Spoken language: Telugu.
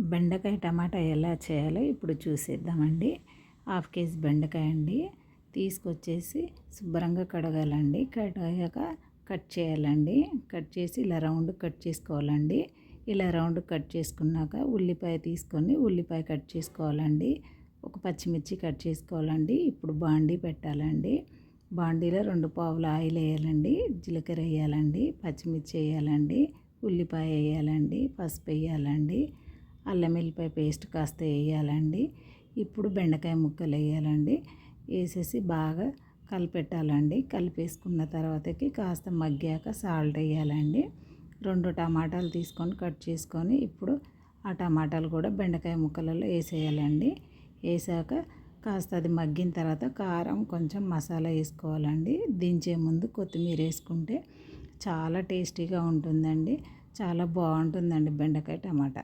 బెండకాయ టమాటా ఎలా చేయాలో ఇప్పుడు చూసేద్దామండి. హాఫ్ కేజీ బెండకాయ అండి. తీసుకొచ్చేసి శుభ్రంగా కడగాలండి. కడగాక కట్ చేయాలండి. కట్ చేసి ఇలా రౌండ్ కట్ చేసుకోవాలండి. ఇలా రౌండ్ కట్ చేసుకున్నాక ఉల్లిపాయ తీసుకొని ఉల్లిపాయ కట్ చేసుకోవాలండి. ఒక పచ్చిమిర్చి కట్ చేసుకోవాలండి. ఇప్పుడు బాండీ పెట్టాలండి. బాండీలో రెండు పావులు ఆయిల్ వేయాలండి. జీలకర్ర వేయాలండి. పచ్చిమిర్చి వేయాలండి. ఉల్లిపాయ వేయాలండి. పసుపు వేయాలండి. అల్లం వెల్లిపాయ పేస్ట్ కాస్త వేయాలండి. ఇప్పుడు బెండకాయ ముక్కలు వేయాలండి. వేసేసి బాగా కలిపెట్టాలండి. కలిపేసుకున్న తర్వాతకి కాస్త మగ్గాక సాల్ట్ వేయాలండి. రెండు టమాటాలు తీసుకొని కట్ చేసుకొని ఇప్పుడు ఆ టమాటాలు కూడా బెండకాయ ముక్కలలో వేసేయాలండి. వేసాక కాస్త అది మగ్గిన తర్వాత కారం కొంచెం మసాలా వేసుకోవాలండి. దించే ముందు కొత్తిమీర వేసుకుంటే చాలా టేస్టీగా ఉంటుందండి. చాలా బాగుంటుందండి బెండకాయ టమాటా.